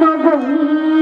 নগরী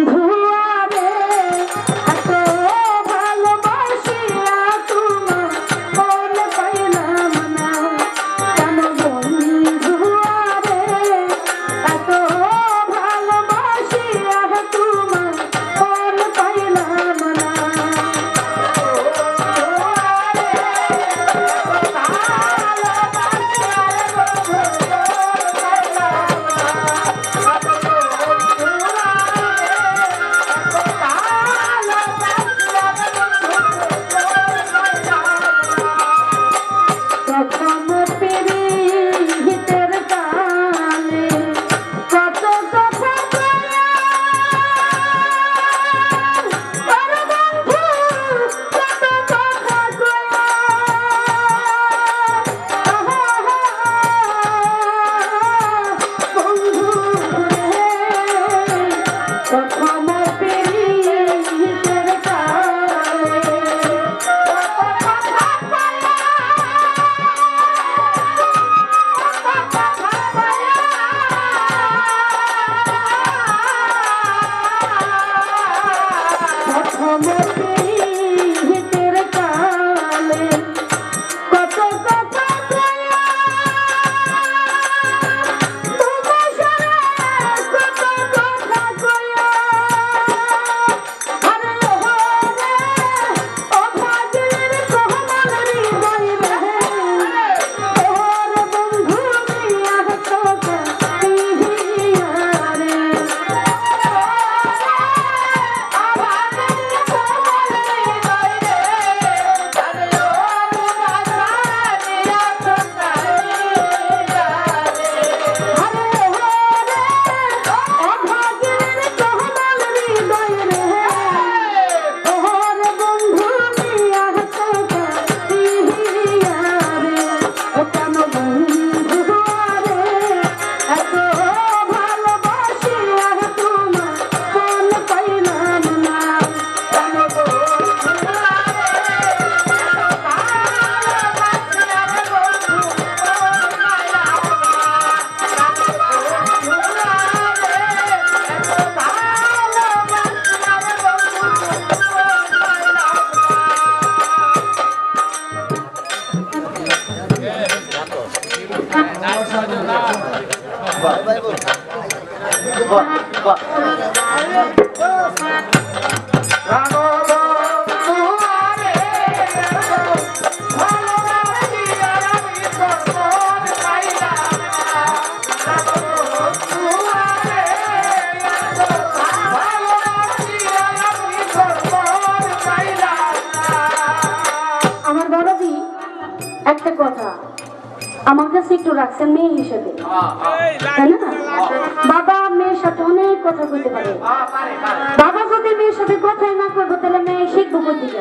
Bora, bora. Bravo, একটু মেয়ে হিসেবে। তাই না? বাবা মেয়ের সাথে অনেক কথা বলতে পারে। বাবা যদি মেয়ের সাথে কথাই না করব তাহলে মেয়ে শিখব কোথেকে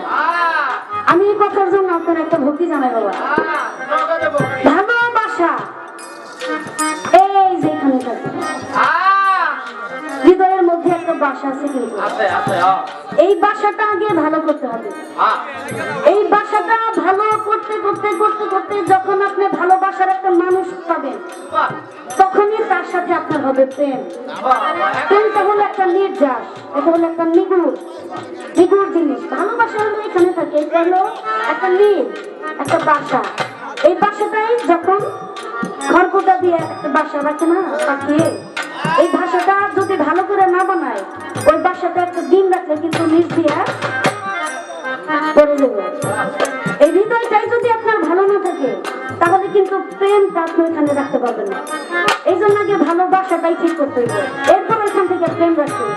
আমি এই কথার জন্য আপনার একটা ভক্তি জানাই, বাবা। ভালোবাসা। এই যে এখানে হৃদয়ের মধ্যে একটা বাসা আছে কিন্তু। এই বাসাটা আগে ভালো করতে হবে। এই বাসাটা ভালো করতে করতে করতে করতে যখন আপনি একটা মানুষ পাবেন তখনই তার সাথে আপনার হবে প্রেম। প্রেমটা হলো একটা নির্যাস, এটা হলো একটা নিগুড়। নিগুড় জিনিস। ভালোবাসা হলো এখানে থাকে, এটা হলো একটা নীল, একটা বাসা। এই বাসাটাই যখন খড়কুটা দিয়ে একটা বাসা রাখে না পাখিয়ে এই ভাষাটা যদি ভালো করে না বানায়, ওই বাসাটা একটা ডিম রাখলে কিন্তু নিচ দিয়ে পড়ে যাবে। কিন্তু প্রেম তাকে এখানে রাখতে পারবে না। এই জন্য আগে ভালোবাসাটাই ঠিক করতে হবে। এরপর এখান থেকে প্রেম রাখতে হবে।